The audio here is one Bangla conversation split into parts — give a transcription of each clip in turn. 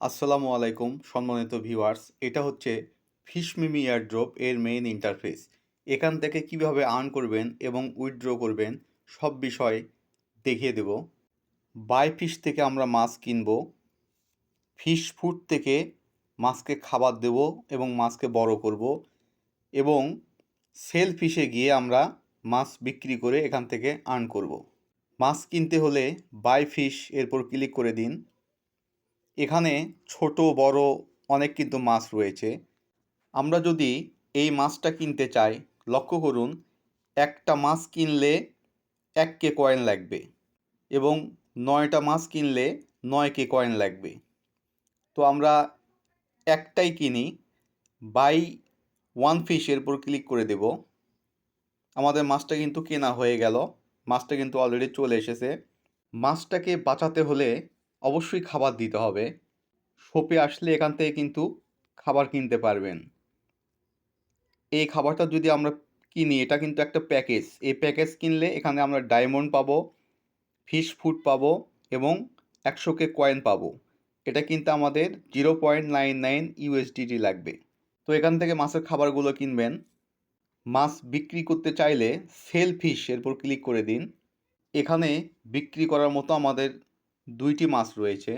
আসসালামু আলাইকুম, সম্মানিত ভিউয়ার্স। এটা হচ্ছে ফিশমিমি এয়ারড্রপ এর মেইন ইন্টারফেস এখান থেকে কীভাবে আর্ন করবেন এবং উইথড্র করবেন, সব বিষয় দেখিয়ে দেব। বাই ফিশ থেকে আমরা মাছ কিনব। ফিশ ফুড থেকে মাছকে খাবার দেব এবং মাছকে বড় করব। এবং সেল ফিশে গিয়ে আমরা মাছ বিক্রি করে এখান থেকে আর্ন করব। মাছ কিনতে হলে বাই ফিশ এরপর ক্লিক করে দিন। এখানে ছোট, বড় অনেক কিন্তু মাছ রয়েছে। আমরা যদি এই মাছটা কিনতে চাই, লক্ষ্য করুন, একটা মাছ কিনলে এক কে কয়েন লাগবে এবং নয়টা মাছ কিনলে নয় কে কয়েন লাগবে। তো আমরা একটাই কিনি, বাই ওয়ান ফিশ এর উপর ক্লিক করে দেব। আমাদের মাছটা কিন্তু কেনা হয়ে গেল, মাছটা কিন্তু অলরেডি চলে এসেছে। মাছটাকে বাঁচাতে হলে অবশ্যই খাবার দিতে হবে। শপে আসলে এখান থেকে কিন্তু খাবার কিনতে পারবেন। এই খাবারটা যদি আমরা কিনি, এটা কিন্তু একটা প্যাকেজ। এই প্যাকেজ কিনলে এখানে আমরা ডায়মন্ড পাবো, ফিশ ফুড পাবো এবং একশোকে কয়েন পাবো। এটা কিন্তু আমাদের zero point nine nine USDT লাগবে। তো এখান থেকে মাছের খাবারগুলো কিনবেন। মাছ বিক্রি করতে চাইলে সেল ফিশ এরপর ক্লিক করে দিন। এখানে বিক্রি করার মতো আমাদের দুইটি মাছ রয়েছে।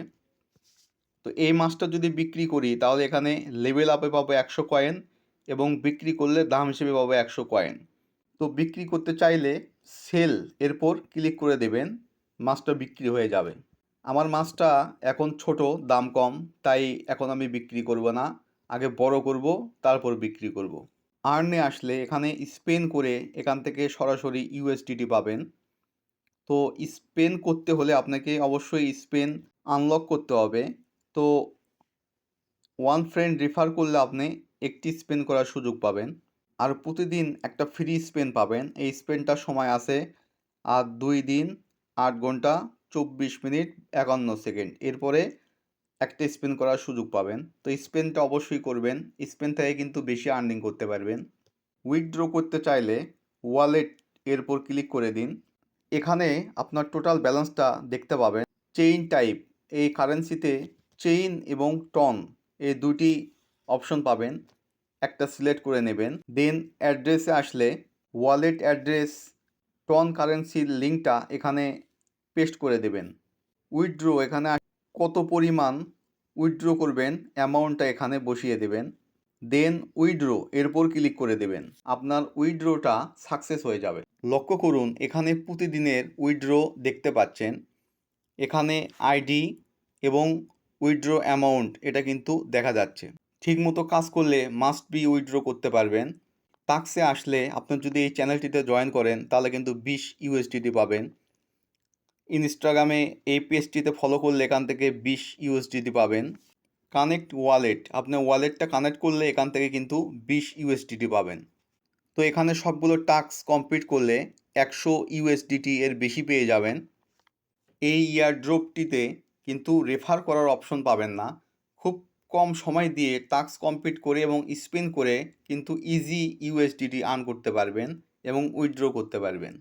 তো এই মাছটা যদি বিক্রি করি, তাহলে এখানে লেভেল আপে পাবো একশো কয়েন এবং বিক্রি করলে দাম হিসেবে পাবো একশো কয়েন তো বিক্রি করতে চাইলে সেল এরপর ক্লিক করে দেবেন, মাছটা বিক্রি হয়ে যাবে। আমার মাছটা এখন ছোট, দাম কম, তাই এখন আমি বিক্রি করব না। আগে বড় করব, তারপর বিক্রি করব। আর্নে আসলে এখানে স্পেন করে এখান থেকে সরাসরি ইউএসডিটি পাবেন। তো স্পেন করতে হলে আপনাকে অবশ্যই স্পেন আনলক করতে হবে। তো ওয়ান ফ্রেন্ড রেফার করলে আপনি একটি স্পেন করার সুযোগ পাবেন। আর প্রতিদিন একটা ফ্রি স্পেন পাবেন। এই স্পেনটার সময় আছে আর দুই দিন, আট ঘণ্টা, চব্বিশ মিনিট, একান্ন সেকেন্ড। এরপরে একটা স্পেন করার সুযোগ পাবেন। তো স্পেনটা অবশ্যই করবেন। স্পেন থেকে কিন্তু বেশি আর্নিং করতে পারবেন। উইথড্র করতে চাইলে ওয়ালেট এরপর ক্লিক করে দিন। এখানে আপনার টোটাল ব্যালেন্সটা দেখতে পাবেন। চেইন টাইপ এই কারেন্সিতে চেইন এবং টন এই দুটি অপশন পাবেন। একটা সিলেক্ট করে নেবেন। দেন অ্যাড্রেসে আসলে ওয়ালেট অ্যাড্রেস টন কারেন্সির লিঙ্কটা এখানে পেস্ট করে দেবেন। উইথড্রো এখানে কত পরিমাণ উইথড্র করবেন অ্যামাউন্টটা এখানে বসিয়ে দেবেন। দেন উইড্রো এরপর ক্লিক করে দেবেন। আপনার উইথড্রটা সাকসেস হয়ে যাবে। লক্ষ্য করুন, এখানে প্রতিদিনের উইথড্র দেখতে পাচ্ছেন। এখানে আইডি এবং উইথড্র অ্যামাউন্ট এটা কিন্তু দেখা যাচ্ছে। ঠিকমতো কাজ করলে মাস্ট বি উইথড্র করতে পারবেন। টাক্সে আসলে আপনি যদি এই চ্যানেলটিতে জয়েন করেন, তাহলে কিন্তু বিশ ইউএসডিটি পাবেন। ইনস্টাগ্রামে এই পেজটিতে ফলো করলে এখান থেকে বিশ ইউএসডিটি পাবেন। Connect wallet. আপনি ওয়ালেটটা কানেক্ট করলে এখান থেকে কিন্তু বিশ ইউএসডিটি পাবেন। তো এখানে সবগুলো টাস্ক কমপ্লিট করলে একশো ইউএসডিটি এর বেশি পেয়ে যাবেন। এই ইয়ারড্রপটিতে কিন্তু রেফার করার অপশন পাবেন না। খুব কম সময় দিয়ে টাস্ক কমপ্লিট করে এবং স্পেন করে কিন্তু ইজি ইউএসডিটি আর্ন করতে পারবেন এবং উইথড্র করতে পারবেন।